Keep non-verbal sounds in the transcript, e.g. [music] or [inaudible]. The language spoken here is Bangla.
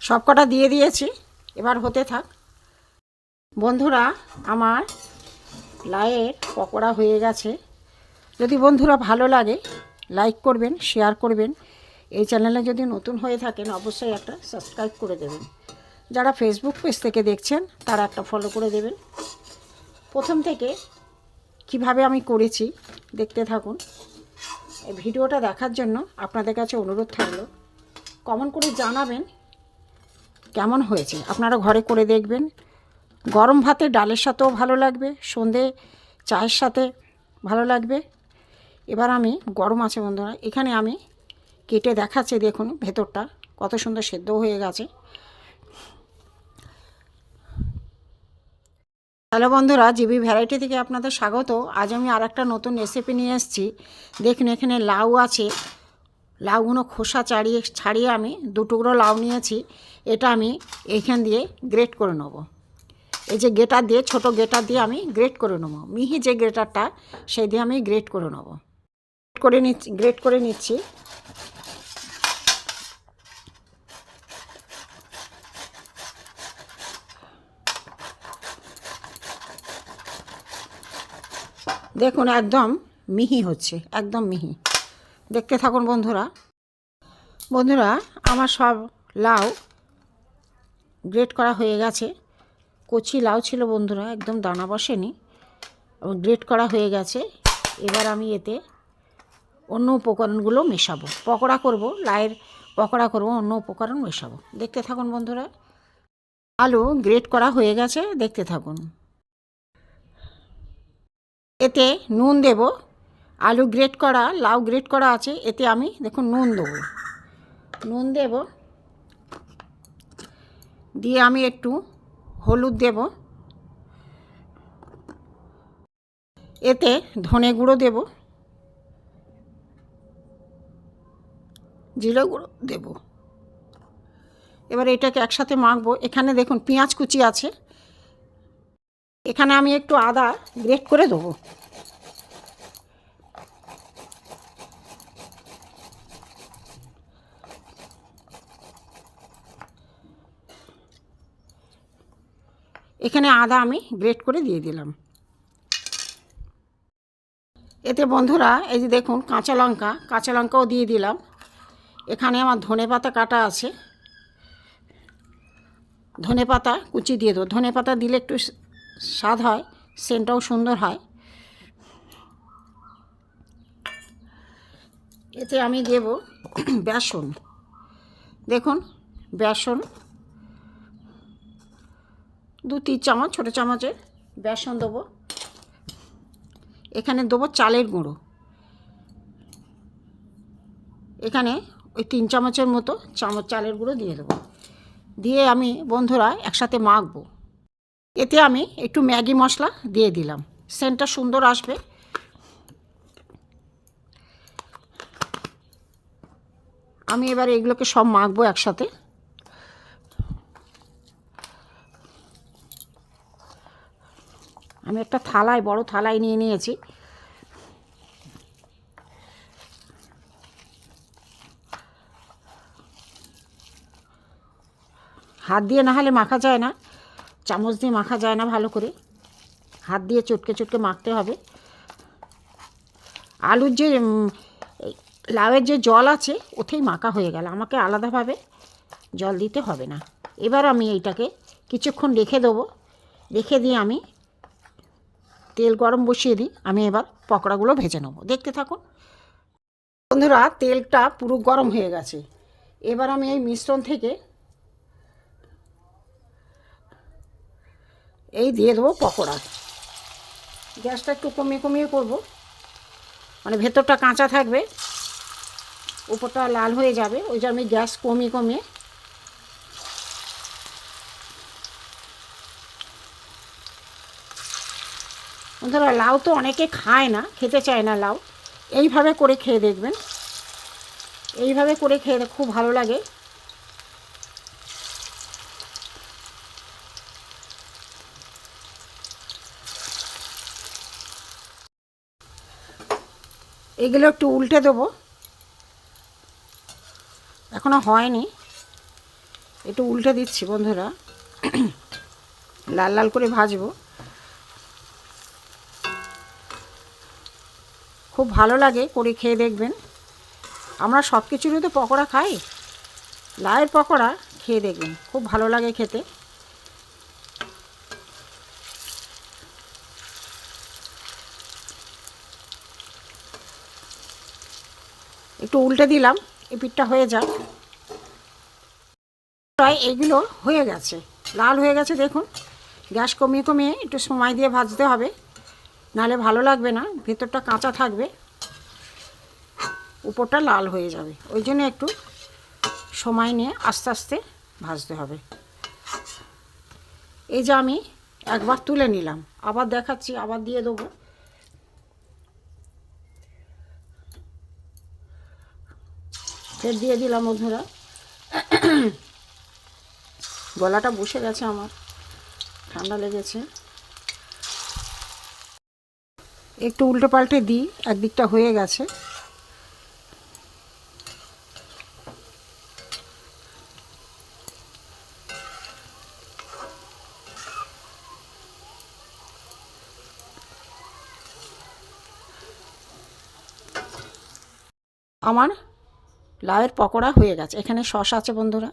সব কটা দিয়ে দিয়েছি, এবার হতে থাক। বন্ধুরা, আমার লায়ের পকোড়া হয়ে গেছে। যদি বন্ধুরা ভালো লাগে, লাইক করবেন, শেয়ার করবেন। এই চ্যানেলে যদি নতুন হয়ে থাকেন, অবশ্যই একটা সাবস্ক্রাইব করে দেবেন। যারা ফেসবুক পেজ থেকে দেখছেন, তারা একটা ফলো করে দেবেন। প্রথম থেকে কীভাবে আমি করেছি, দেখতে থাকুন। এই ভিডিওটা দেখার জন্য আপনাদের কাছে অনুরোধ থাকল কমেন্ট করে জানাবেন কেমন হয়েছে? আপনারা ঘরে করে দেখবেন। গরম ভাতে ডালের সাথেও ভালো লাগবে, সন্ধে চায়ের সাথে ভালো লাগবে। এবার আমি, গরম আছে বন্ধুরা, এখানে আমি কেটে দেখাচ্ছি, দেখুন ভেতরটা, কত সুন্দর সেদ্ধ হয়ে গেছে। হ্যালো বন্ধুরা, জিবি ভ্যারাইটি থেকে আপনাদের স্বাগত। আজ আমি আর একটা নতুন রেসিপি নিয়ে এসেছি। দেখুন, এখানে লাউ আছে লাউগুলো খোসা ছাড়িয়ে ছাড়িয়ে আমি দু টুকরো লাউ নিয়েছি। এটা আমি এইখান দিয়ে গ্রেট করে নেব। এই যে গেটার দিয়ে, ছোট গেটার দিয়ে আমি গ্রেট করে নেব। মিহি যে গ্রেটারটা, সেই দিয়ে আমি গ্রেট করে নেব। করে নিচ্ছি, গ্রেট করে নিচ্ছি। দেখুন, একদম মিহি হচ্ছে, একদম মিহি। দেখতে থাকুন বন্ধুরা। বন্ধুরা, আমার সব লাউ গ্রেট করা হয়ে গেছে। কচি লাউ ছিল বন্ধুরা, একদম দানা বসেনি গ্রেট করা হয়ে গেছে। এবার আমি এতে অন্য উপকরণগুলো মেশাবো। পকোড়া করব লায়ের পকোড়া করব, অন্য উপকরণ মেশাবো। দেখতে থাকুন বন্ধুরা, আলু গ্রেট করা হয়ে গেছে, দেখতে থাকুন। এতে নুন দেব আলু গ্রেট করা, লাউ গ্রেট করা আছে, এতে আমি দেখুন নুন দেবো। নুন দেব। দিয়ে আমি একটু হলুদ দেব। এতে ধনে গুঁড়ো দেব। জিরে গুঁড়ো দেব। এবার এটাকে একসাথে মাখবো। এখানে দেখুন পেঁয়াজ কুচি আছে। এখানে আমি একটু আদা গ্রেট করে দেবো। এখানে আদা আমি গ্রেট করে দিয়ে দিলাম। এতে বন্ধুরা, এই যে দেখুন, কাঁচা লঙ্কা, কাঁচা লঙ্কাও দিয়ে দিলাম। এখানে আমার ধনে পাতা কাটা আছে। ধনে পাতা কুচি দিয়ে দেবো। ধনে পাতা দিলে একটু স্বাদ হয়, সেন্টটাও সুন্দর হয়। এতে আমি দেব [clears throat] বেসন। দেখুন, বেসন দু তিন চামচ, ছোটো চামচের বেসন দেবো। এখানে দেবো চালের গুঁড়ো। এখানে ওই তিন চামচের মতো চামচ চালের গুঁড়ো দিয়ে দেবো। দিয়ে আমি বন্ধুরা একসাথে মাখবো। এতে আমি একটু ম্যাগি মশলা দিয়ে দিলাম। সেন্টটা সুন্দর আসবে। আমি এবার এগুলোকে সব মাখবো একসাথে। আমি একটা থালায়, বড় থালায় নিয়ে নিয়েছি। হাত দিয়ে না হলে মাখা যায় না। চামচ দিয়ে মাখা যায় না ভালো করে। হাত দিয়ে চটকে চটকে মাখতে হবে। আলুর যে লাউয়ের যে জল আছে, ওতেই মাখা হয়ে গেল। আমাকে আলাদাভাবে জল দিতে হবে না। এবার আমি এইটাকে কিছুক্ষণ রেখে দেবো। রেখে দিয়ে আমি তেল গরম বসিয়ে দিই, আমি এবার পকোড়াগুলো ভেজে নেব। দেখতে থাকুন। বন্ধুরা, তেলটা পুরো গরম হয়ে গেছে। এবার আমি এই মিশ্রণ থেকে এই দিয়ে দেবো পকোড়া। গ্যাসটা একটু কমিয়ে কমিয়ে করব। মানে ভেতরটা কাঁচা থাকবে, উপরটা লাল হয়ে যাবে। ওই জন্য আমি গ্যাস কমিয়ে কমিয়ে বন্ধুরা লাউ তো অনেকে খায় না, খেতে চায় না লাউ। এইভাবে করে খেয়ে দেখবেন। এইভাবে করে খেয়ে খুব ভালো লাগে। এগুলো একটু উল্টে দেবো। এখনও হয়নি। একটু উল্টে দিচ্ছি বন্ধুরা। [clears throat] লাল লাল করে ভাজবো। খুব ভালো লাগে করে খেয়ে দেখবেন। আমরা সব কিছুরই তো পকোড়া খাই লায়ের পকোড়া খেয়ে দেখবেন, খুব ভালো লাগে খেতে। একটু উল্টে দিলাম এই পিঠটা হয়ে যাক। প্রায় এগুলো হয়ে গেছে, লাল হয়ে গেছে দেখুন। গ্যাস কমিয়ে কমিয়ে একটু সময় দিয়ে ভাজতে হবে। নাহলে ভালো লাগবে না, ভেতরটা কাঁচা থাকবে, উপরটা লাল হয়ে যাবে। ওই জন্য একটু সময় নিয়ে আস্তে আস্তে ভাজতে হবে। এই যে আমি একবার তুলে নিলাম, আবার দেখাচ্ছি, আবার দিয়ে দেবো। ফের দিয়ে দিলাম বন্ধুরা। গলাটা বসে গেছে আমার, ঠান্ডা লেগেছে। একটু উল্টে পাল্টে দিই, একদিকটা হয়ে গেছে। আমার লাউয়ের পকোড়া হয়ে গেছে। এখানে সস আছে বন্ধুরা।